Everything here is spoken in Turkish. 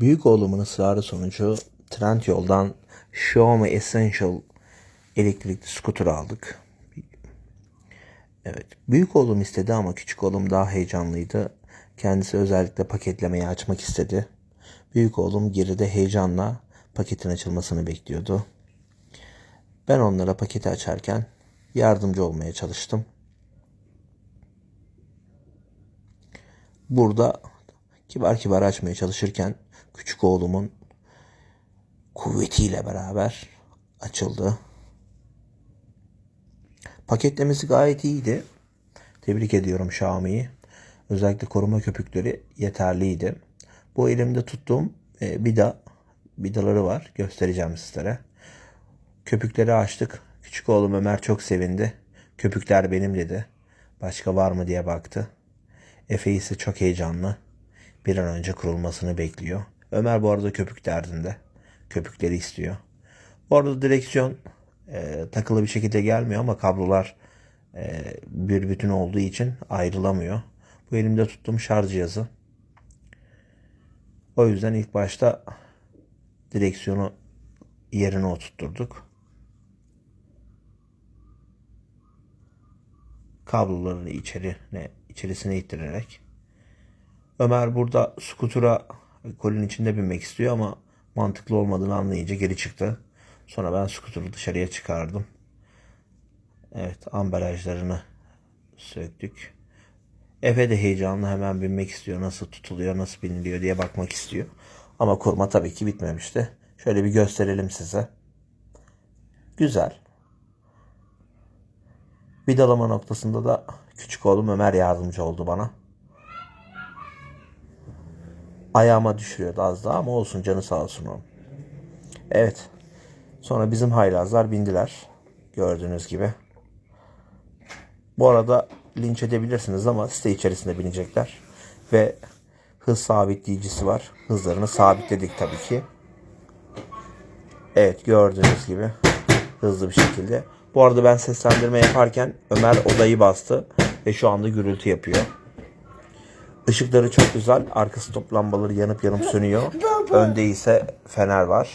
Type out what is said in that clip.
Büyük oğlumun ısrarı sonucu Trendyol'dan Xiaomi Essential elektrikli scooter aldık. Evet. Büyük oğlum istedi ama küçük oğlum daha heyecanlıydı. Kendisi özellikle paketlemeyi açmak istedi. Büyük oğlum geride heyecanla paketin açılmasını bekliyordu. Ben onlara paketi açarken yardımcı olmaya çalıştım. Burada kibar kibar açmaya çalışırken küçük oğlumun kuvvetiyle beraber açıldı. Paketlemesi gayet iyiydi. Tebrik ediyorum Xiaomi'yi. Özellikle koruma köpükleri yeterliydi. Bu elimde tuttuğum e, vida, vidaları var. Göstereceğim sizlere. Köpükleri açtık. Küçük oğlum Ömer çok sevindi. Köpükler benim dedi. Başka var mı diye baktı. Efe ise çok heyecanlı. Bir an önce kurulmasını bekliyor. Ömer bu arada köpük derdinde. Köpükleri istiyor. Bu arada direksiyon e, takılı bir şekilde gelmiyor ama kablolar e, bir bütün olduğu için ayrılamıyor. Bu elimde tuttuğum şarj cihazı. O yüzden ilk başta direksiyonu yerine oturtturduk. Kablolarını içerine, içerisine ittirerek. Ömer burada skutura kolin içinde binmek istiyor ama mantıklı olmadığını anlayınca geri çıktı. Sonra ben skuturu dışarıya çıkardım. Evet ambalajlarını söktük. Efe de heyecanlı hemen binmek istiyor. Nasıl tutuluyor, nasıl biniliyor diye bakmak istiyor. Ama kurma tabii ki bitmemişti. Şöyle bir gösterelim size. Güzel. Vidalama noktasında da küçük oğlum Ömer yardımcı oldu bana. Ayağıma düşürüyordu az daha ama olsun canı sağ olsun onun. Evet. Sonra bizim haylazlar bindiler. Gördüğünüz gibi. Bu arada linç edebilirsiniz ama site içerisinde binecekler. Ve hız sabitleyicisi var. Hızlarını sabitledik tabii ki. Evet gördüğünüz gibi hızlı bir şekilde. Bu arada ben seslendirme yaparken Ömer odayı bastı ve şu anda gürültü yapıyor. Işıkları çok güzel. Arkası top lambaları yanıp yanıp sönüyor. Önde ise fener var.